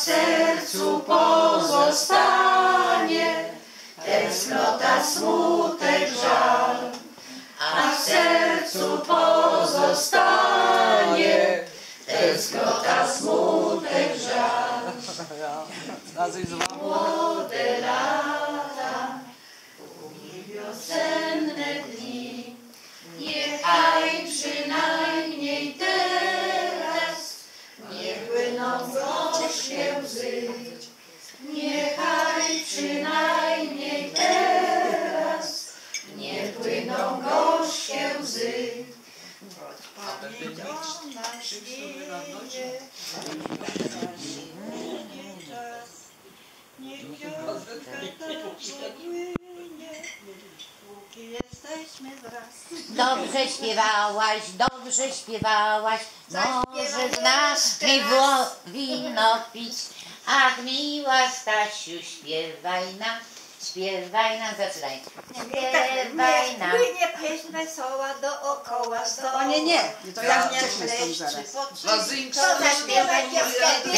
sercu pozostanie tęsknota, smutek, żal. A w sercu pozostanie tęsknota, smutek, żal. Młode lata, długie wiosenne dni, niechaj przynajmniej płyną gorzkie łzy. Niechaj przynajmniej teraz nie płyną gorzkie łzy. Pamięć o nas wieje. Niech książka Dobrze śpiewałaś, dobrze śpiewałaś, może znasz mi było wino pić. Ach miła Stasiu, śpiewaj nam, śpiewaj nam, zaczynaj. Śpiewaj nam. Płynie pieśń wesoła dookoła stołu. O nie, nie, to ja Nie wcześniej stąd wleci zaraz. piosenkę?